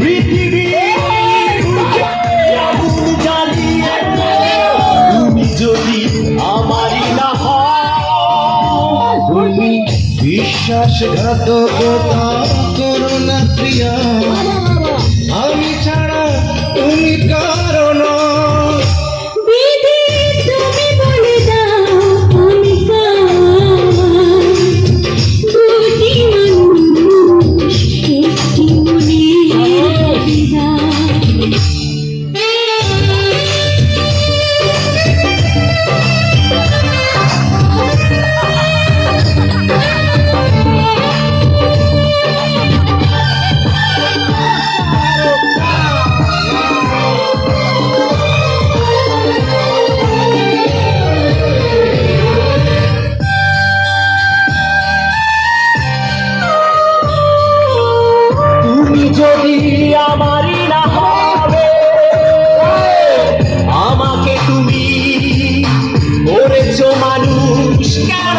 পৃথিবী। তুমি যদি আমারই না তুমি বিশ্বাসঘাতকতা করো না প্রিয়া। যদি আমারই না হবে আমাকে তুমি করেছ মানুষ। কেন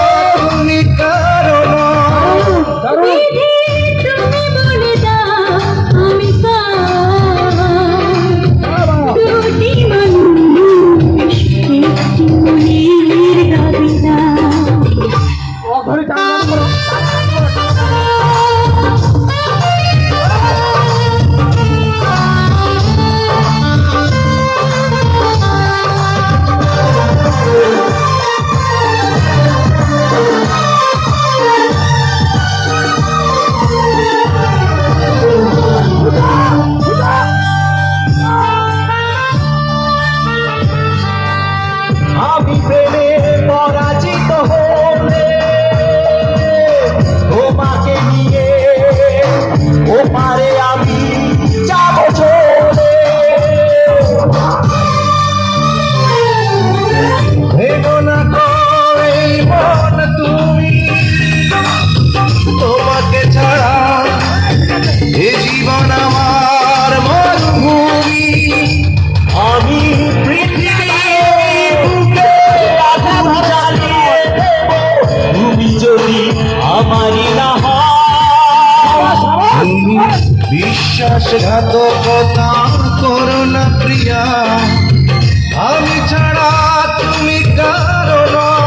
কথা করো না প্রিয়া। আমি ছাড়া তুমি কারও